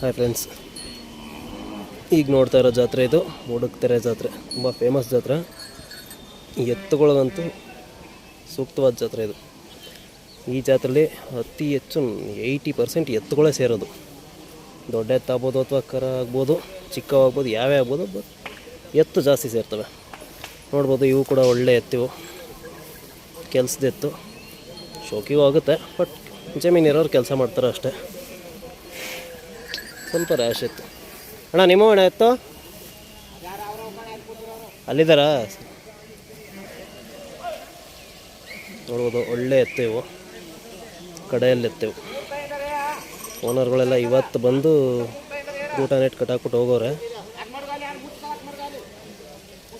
Hi friends ಈಗ ನೋಡ್ತಾ ಇರೋ ಜಾತ್ರೆ ಇದು. ಮೂಡಕ್ತೆರೆ ಜಾತ್ರೆ. ತುಂಬ ಫೇಮಸ್ ಜಾತ್ರೆ. ಎತ್ತುಗಳಿಗಂತೂ ಸೂಕ್ತವಾದ ಜಾತ್ರೆ ಇದು. ಈ ಜಾತ್ರೆಯಲ್ಲಿ ಅತಿ ಹೆಚ್ಚು ಏಯ್ಟಿ ಪರ್ಸೆಂಟ್ ಎತ್ತುಗಳೇ ಸೇರೋದು. ದೊಡ್ಡ ಎತ್ತಾಗ್ಬೋದು ಅಥವಾ ಕರ ಆಗ್ಬೋದು ಚಿಕ್ಕವಾಗ್ಬೋದು ಯಾವ್ಯಾವ ಆಗ್ಬೋದು ಬಟ್ ಎತ್ತು ಜಾಸ್ತಿ ಸೇರ್ತವೆ. ನೋಡ್ಬೋದು ಇವು ಕೂಡ ಒಳ್ಳೆ ಎತ್ತಿವು. ಕೆಲ್ಸದ ಎತ್ತು. ಶೋಕಿಗೂ ಆಗುತ್ತೆ ಬಟ್ ಜಮೀನಿರೋರು ಕೆಲಸ ಮಾಡ್ತಾರೆ ಅಷ್ಟೇ. ಸ್ವಲ್ಪ ರ್ಯಾಶ್ ಇತ್ತು. ಅಣ್ಣ, ನಿಮ್ಮ ಅಣ್ಣ ಇತ್ತು ಅಲ್ಲಿದ್ದಾರಾ? ನೋಡ್ಬೋದು, ಒಳ್ಳೆ ಎತ್ತೇವು ಕಡೆಯಲ್ಲಿ ಎತ್ತೇವು ಓನರ್ಗಳೆಲ್ಲ ಇವತ್ತು ಬಂದು ಊಟ ನೆಟ್ ಕಟ್ಟಾಕ್ಬಿಟ್ಟು ಹೋಗೋರೆ.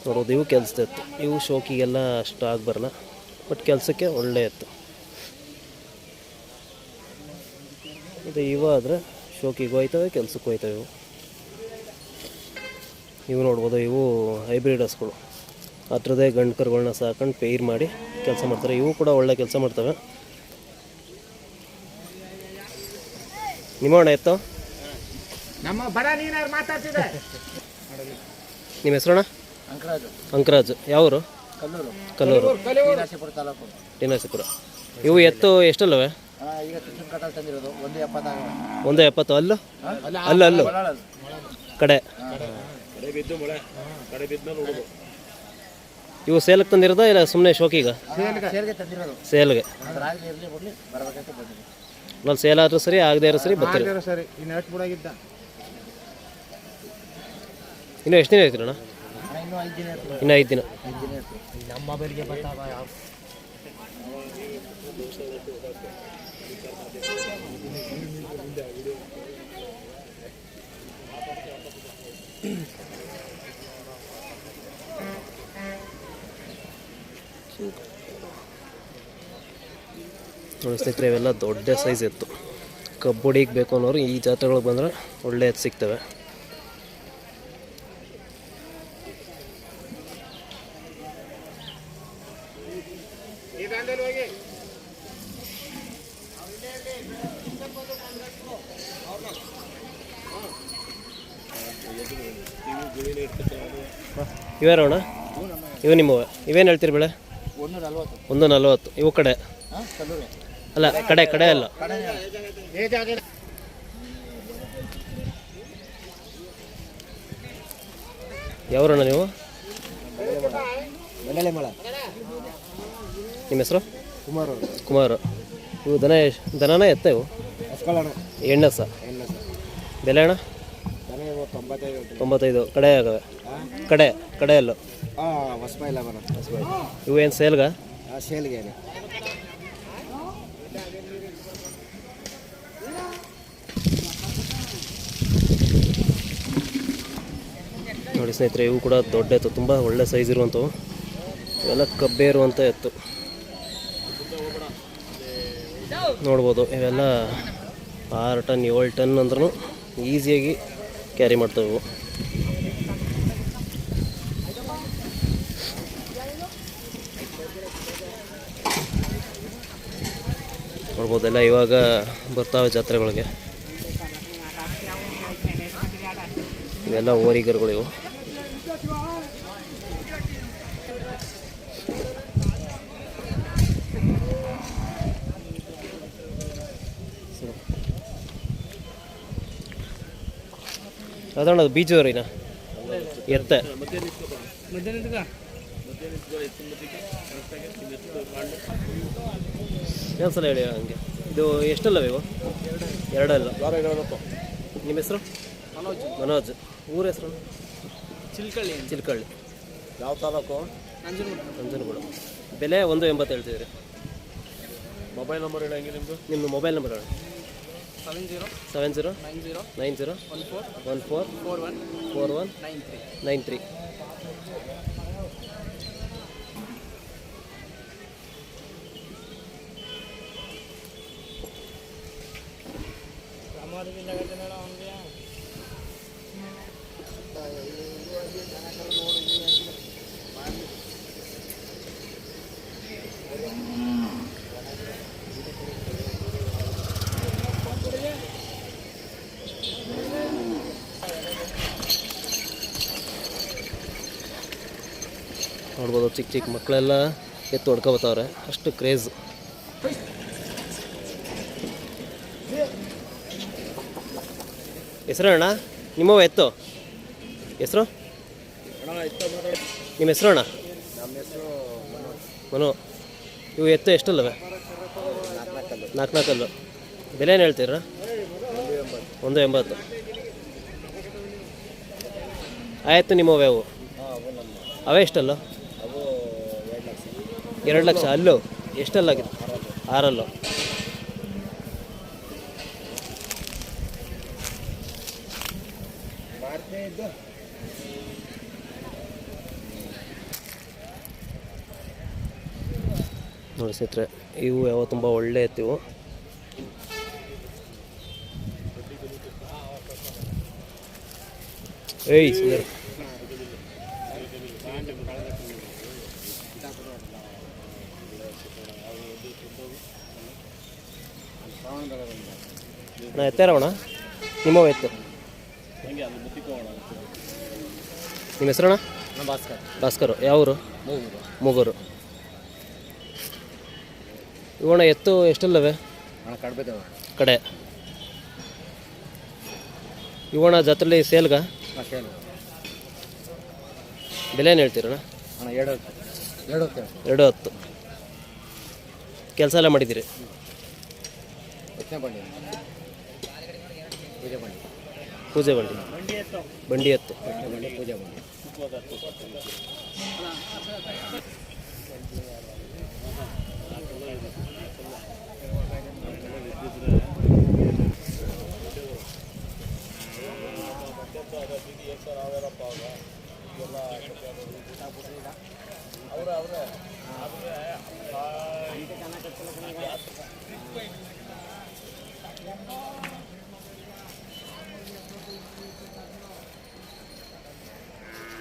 ನೋಡೋದು ಇವು ಕೆಲಸದ ಇತ್ತು ಇವು ಶೋಕಿಗೆಲ್ಲ ಅಷ್ಟು ಆಗ್ಬರಲ್ಲ. ಬಟ್ ಕೆಲಸಕ್ಕೆ ಒಳ್ಳೆ ಇತ್ತು ಇದು ಇವಾದರೆ ಶೋಕಿಗೆ ಹೋಯ್ತವೆ ಕೆಲ್ಸಕ್ಕೆ ಹೋಯ್ತವೆ ಇವು. ಇವು ನೋಡ್ಬೋದು ಇವು ಹೈಬ್ರಿಡ್ ಹಸ್ಗಳು. ಹತ್ರದೇ ಗಂಡು ಕರುಗಳನ್ನ ಸಾಕೊಂಡು ಪೇರ್ ಮಾಡಿ ಕೆಲಸ ಮಾಡ್ತಾರೆ. ಇವು ಕೂಡ ಒಳ್ಳೆ ಕೆಲಸ ಮಾಡ್ತವೆ. ನಿಮ್ಮ ಅಣ್ಣ ಎತ್ತು? ನಮ್ಮ ಬಡ ನೀನಾರು ಮಾತಾಡ್ತಿದೆ ನಿಮ್ಮ ಹೆಸರಣ್ಣ? ಅಂಕರಾಜು. ಅಂಕರಾಜ್. ಯಾವರು? ಕಲ್ಲೂರು. ಕಲ್ಲೂರು. ಟಿನರಸೀಪುರ ಇವು ಎತ್ತು ಎಷ್ಟಲ್ಲವೆ? ಈಗ ತಂದಿರೋದು ಒಂದು ಎಪ್ಪತ್ತಾಗ ಒಂದು ಎಪ್ಪತ್ತು ಅಲ್ಲು? ಅಲ್ಲ ಅಲ್ಲು. ಕಡೆ ಇವು ಸೇಲಕ್ಕೆ ತಂದಿರೋದ ಇಲ್ಲ ಸುಮ್ಮನೆ ಶೋಕಿಗ ಸೇಲ್ಗೆ ತಂದಿರೋದು. ಸೇಲ್ಗೆ. ಬರ್ಬೇಕಂತ ಬಂದಿದೆ ಅಲ್ಲಿ ಸೇಲ್ ಆದ್ರೂ ಸರಿ ಆಗದೆ ಇರೋ ಸರಿ ಬರ್ತಾರೆ. ಸರಿ ಇನ್ನು ಎಷ್ಟು ಬಿಡಾಗಿದ್ದ. ಇನ್ನು ಎಷ್ಟು ದಿನ ಇರ್ತೀರಣ್ಣ? ಇನ್ನೂ ಐದು ದಿನ ಇನ್ನು ಐದು ನಮ್ಮ ಬರ್ತಾವ ನೋಡಿ ಸ್ನೇಹಿತರೆ, ಇವೆಲ್ಲ ದೊಡ್ಡ ಸೈಜ್ ಇತ್ತು. ಕಬ್ಬಡಿಗೆ ಬೇಕು ಅನ್ನೋರು ಈ ಜಾತ್ರೆಗಳಿಗೆ ಬಂದರೆ ಒಳ್ಳೆ ಎತ್ತು ಸಿಗ್ತವೆ. ಇವ್ಯಾರಣ್ಣ ಇವು ನಿಮ್ಮವ ಇವೇನು ಹೇಳ್ತೀರಿ ಬೆಳೆ? ಒಂದು ನಲ್ವತ್ತು. ಇವು ಕಡೆ. ಅಲ್ಲ ಕಡೆ ಕಡೆ ಅಲ್ಲ. ಯಾವ್ರಣ್ಣ ನೀವು? ನಿಮ್ಮ ಹೆಸರು? ಕುಮಾರ್ ಕುಮಾರ್. ಇವು ದನ ದನನ ಎತ್ತ ಇವು? ಇಲ್ಲ ಸರ್. ಬೆಲೆ ಅಣ್ಣ? ತೊಂಬತ್ತೈದು ಕಡೆ ಆಗವೆ? ಕಡೆ ಕಡೆ ಅಲ್ಲ ಹಾಂ ಹೊಸಬ ಇಲ್ಲ ಬರೋದು ಇವು ಏನು ಸೇಲ್ಗ? ಸೇಲ್ಗೆ ನೋಡಿ ಸ್ನೇಹಿತರೆ ಇವು ಕೂಡ ದೊಡ್ಡ ಎತ್ತು. ತುಂಬ ಒಳ್ಳೆ ಸೈಜ್ ಇರುವಂಥವು. ಇವೆಲ್ಲ ಕಬ್ಬೆ ಇರುವಂಥ ಎತ್ತು. ನೋಡ್ಬೋದು ಇವೆಲ್ಲ ಆರು ಟನ್ ಏಳು ಟನ್ ಅಂದ್ರೂ ಈಸಿಯಾಗಿ ಕ್ಯಾರಿ ಮಾಡ್ತವೆ ಇವು ನೋಡ್ಬೋದೆಲ್ಲ, ಇವಾಗ ಬರ್ತಾವೆ ಜಾತ್ರೆಗಳಿಗೆ. ಇವೆಲ್ಲ ಓರಿಗರುಗಳು ಅದಣ್ಣ ಅದು ಬೀಜವರಿನ ಎತ್ತ. ಸಲ ಹೇಳಿ ಹಂಗೆ. ಇದು ಎಷ್ಟಲ್ಲ ಇವು? ಎರಡಲ್ಲ. ನಿಮ್ಮ ಹೆಸರು? ಮನೋಜ್. ಮನೋಜ್. ಊರ ಹೆಸರು? ಚಿಲ್ಕಳ್ಳಿ ಚಿಲ್ಕಳ್ಳಿ. ಯಾವ ತಾಲೂಕು? ನಂಜನಗೂಡು ಬೆಲೆ ಒಂದು ಎಂಬತ್ತು ಹೇಳ್ತಿದ್ರಿ ಮೊಬೈಲ್ ನಂಬರ್ ಹೇಳಿ ನಿಮ್ಮದು ನಿಮ್ಮ ಮೊಬೈಲ್ ನಂಬರ್ ಹೇಳಿ. Kamu ada pindah ke jendela, Om? Ya, iya, iya, iya, iya, iya, iya, iya, iya, iya, iya, iya, iya, iya, ನೋಡ್ಬೋದು ಚಿಕ್ಕ ಚಿಕ್ಕ ಮಕ್ಕಳೆಲ್ಲ ಎತ್ತು ಹೊಡ್ಕೊಬತ್ತವ್ರೆ. ಅಷ್ಟು ಕ್ರೇಜ್ ಹೆಸರು ಅಣ್ಣ? ನಿಮ್ಮವ ಎತ್ತು? ಹೆಸರು? ನಿಮ್ಮ ಹೆಸರು ಅಣ್ಣ? ಮನು. ಇವು ಎತ್ತು ಎಷ್ಟಲ್ಲವೆ? ನಾಲ್ಕು ನಾಲ್ಕಲ್ಲು ಬೆಲೆ ಏನು ಹೇಳ್ತೀರಾ? ಒಂದು ಎಂಬತ್ತು. ಆಯಿತು ನಿಮ್ಮವೆ ಅವು. ಅವು ಎಷ್ಟಲ್ಲ? ಎರಡು ಲಕ್ಷ. ಅಲ್ಲು ಎಷ್ಟಲ್ಲಾಗಿದೆ ಆರಲ್ಲು. ನೋಡಿ ಸ್ನೇಹಿತರೆ ಇವು ಯಾವ ತುಂಬ ಒಳ್ಳೆ ಎತ್ತಿವು. ಏಯ್ ಸುಂದರ ನಾ ಎತ್ತಾರವಣ ನಿಮ್ಮವ ಎತ್ತು ನಿಮ್ಮ ಹೆಸರಣ್ಣ ಅಣ್ಣ? ಭಾಸ್ಕರ್. ಭಾಸ್ಕರ್. ಯಾವರು? ಮೂಗರು. ಮೂಗೂರು. ಇವಣ್ಣ ಎತ್ತು ಎಷ್ಟಲ್ಲವೆ? ಕಡೆ. ಇವಣ್ಣ ಜಾತ್ರೆಲಿ ಸೇಲ್ಗ? ಬೆಲೆ ಏನು ಹೇಳ್ತೀರಣ್ಣ? ಎರಡು ಹತ್ತು. ಕೆಲಸ ಎಲ್ಲ ಮಾಡಿದ್ದೀರಿ? ಎತ್ತನೇ ಬಂಡಿ ಪೂಜೆ ಬಂಡಿ ಪೂಜೆ ಬಂಡಿ ಬಂಡಿ ಎತ್ತು ಬಂಡಿ ಎತ್ತು ಎತ್ತನೇ ಬಂಡಿ ಪೂಜೆ ಬಂಡಿ ಅವ್ರ ಅವ್ರ